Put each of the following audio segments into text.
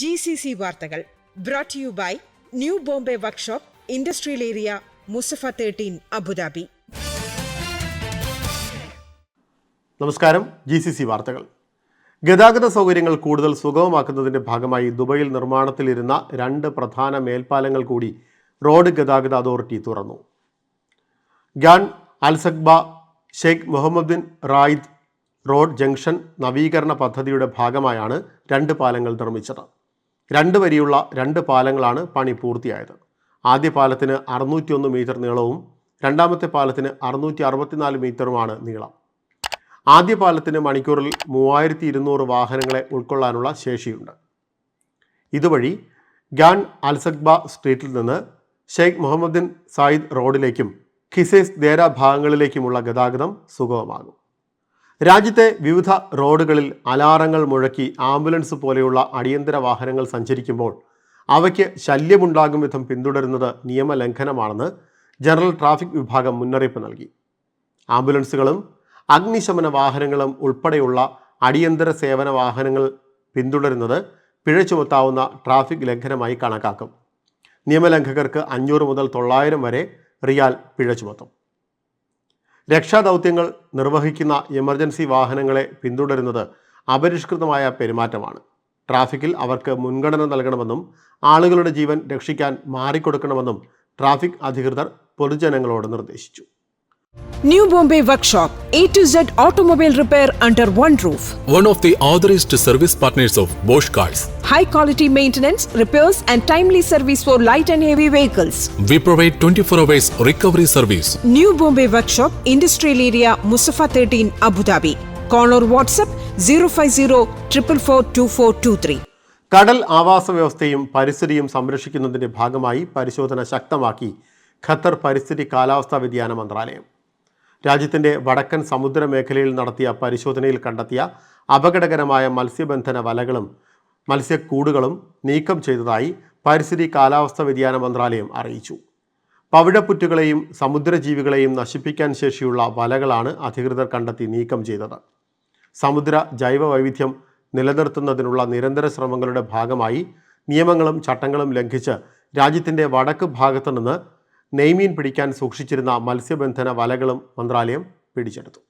G C C വാർത്തകൾ brought you by new Bombay workshop industrial area Musaffah thirteen Abu Dhabi നമസ്കാരം. G C C വാർത്തകൾ. ഗതാഗത സൗകര്യങ്ങൾ കൂടുതൽ സുഗമമാക്കുന്നതിന്റെ ഭാഗമായി ദുബൈയിൽ നിർമ്മാണത്തിലിരുന്ന രണ്ട് പ്രധാന മേൽപ്പാലങ്ങൾ കൂടി റോഡ് ഗതാഗത അതോറിറ്റി തുറന്നു. ഗ്യാൻ അൽസക്ബ Sheikh Mohammed bin Rayed road junction നവീകരണ പദ്ധതിയുടെ ഭാഗമായാണ് രണ്ട് പാലങ്ങൾ നിർമ്മിച്ചത്. രണ്ട് വരിയുള്ള രണ്ട് പാലങ്ങളാണ് പണി പൂർത്തിയായത്. ആദ്യ പാലത്തിന് അറുന്നൂറ്റിയൊന്ന് മീറ്റർ നീളവും രണ്ടാമത്തെ പാലത്തിന് അറുന്നൂറ്റി അറുപത്തിനാല് മീറ്ററുമാണ് നീളം. ആദ്യ പാലത്തിന് മണിക്കൂറിൽ മൂവായിരത്തി ഇരുന്നൂറ് വാഹനങ്ങളെ ഉൾക്കൊള്ളാനുള്ള ശേഷിയുണ്ട്. ഇതുവഴി ഗ്യാൻ അൽസഖ്ബ സ്ട്രീറ്റിൽ നിന്ന് ഷെയ്ഖ് മുഹമ്മദ് ബിൻ സായിദ് റോഡിലേക്കും ഖിസേസ് ദേര ഭാഗങ്ങളിലേക്കുമുള്ള ഗതാഗതം സുഗമമാകും. രാജ്യത്തെ വിവിധ റോഡുകളിൽ അലാറങ്ങൾ മുഴക്കി ആംബുലൻസ് പോലെയുള്ള അടിയന്തര വാഹനങ്ങൾ സഞ്ചരിക്കുമ്പോൾ അവയ്ക്ക് ശല്യമുണ്ടാകും വിധം പിന്തുടരുന്നത് നിയമലംഘനമാണെന്ന് ജനറൽ ട്രാഫിക് വിഭാഗം മുന്നറിയിപ്പ് നൽകി. ആംബുലൻസുകളും അഗ്നിശമന വാഹനങ്ങളും ഉൾപ്പെടെയുള്ള അടിയന്തര സേവന വാഹനങ്ങൾ പിന്തുടരുന്നത് പിഴ ചുമത്താവുന്ന ട്രാഫിക് ലംഘനമായി കണക്കാക്കും. നിയമലംഘകർക്ക് അഞ്ഞൂറ് മുതൽ തൊള്ളായിരം വരെ റിയാൽ പിഴ ചുമത്തും. രക്ഷാദൗത്യങ്ങൾ നിർവഹിക്കുന്ന എമർജൻസി വാഹനങ്ങളെ പിന്തുടരുന്നത് അപരിഷ്കൃതമായ പെരുമാറ്റമാണ്. ട്രാഫിക്കിൽ അവർക്ക് മുൻഗണന നൽകണമെന്നും ആളുകളുടെ ജീവൻ രക്ഷിക്കാൻ മാറിക്കൊടുക്കണമെന്നും ട്രാഫിക് അധികൃതർ പൊതുജനങ്ങളോട് നിർദ്ദേശിച്ചു. New Bombay Workshop, A to Z automobile repair under one roof. one of the authorized service partners of Bosch Cars. high quality maintenance, repairs, and timely service for light and heavy vehicles. We provide 24 hours recovery service. New Bombay Workshop, Industrial Area, Musafa 13, Abu Dhabi. Call or WhatsApp 050 444 കടൽ ആവാസ വ്യവസ്ഥയും പരിസ്ഥിതിയും സംരക്ഷിക്കുന്നതിന്റെ ഭാഗമായി പരിശോധന ശക്തമാക്കി Qatar പരിസ്ഥിതി കാലാവസ്ഥാ വ്യതിയാന മന്ത്രാലയം രാജ്യത്തിന്റെ വടക്കൻ സമുദ്ര മേഖലയിൽ നടത്തിയ പരിശോധനയിൽ കണ്ടെത്തിയ അപകടകരമായ മത്സ്യബന്ധന വലകളും മത്സ്യക്കൂടുകളും നീക്കം ചെയ്തതായി പരിസ്ഥിതി കാലാവസ്ഥാ വ്യതിയാന മന്ത്രാലയം അറിയിച്ചു. പവിഴപ്പുറ്റുകളെയും സമുദ്രജീവികളെയും നശിപ്പിക്കാൻ ശേഷിയുള്ള വലകളാണ് അധികൃതർ കണ്ടെത്തി നീക്കം ചെയ്തത്. സമുദ്ര ജൈവ വൈവിധ്യം നിലനിർത്തുന്നതിനുള്ള നിരന്തര ശ്രമങ്ങളുടെ ഭാഗമായി നിയമങ്ങളും ചട്ടങ്ങളും ലംഘിച്ച് രാജ്യത്തിന്റെ വടക്ക് ഭാഗത്തു നിന്ന് നെയ്മീൻ പിടിക്കാൻ സൂക്ഷിച്ചിരുന്ന മത്സ്യബന്ധന വലകളും മന്ത്രാലയം പിടിച്ചെടുത്തു.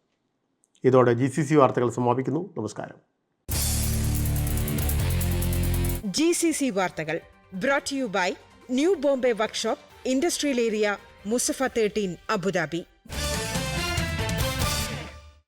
ഇതോടെ ജി സി സി വാർത്തകൾ സമാപിക്കുന്നു. നമസ്കാരം. ജി സി സി വാർത്തകൾ brought you by new Bombay workshop industrial area Musaffah thirteen Abu Dhabi.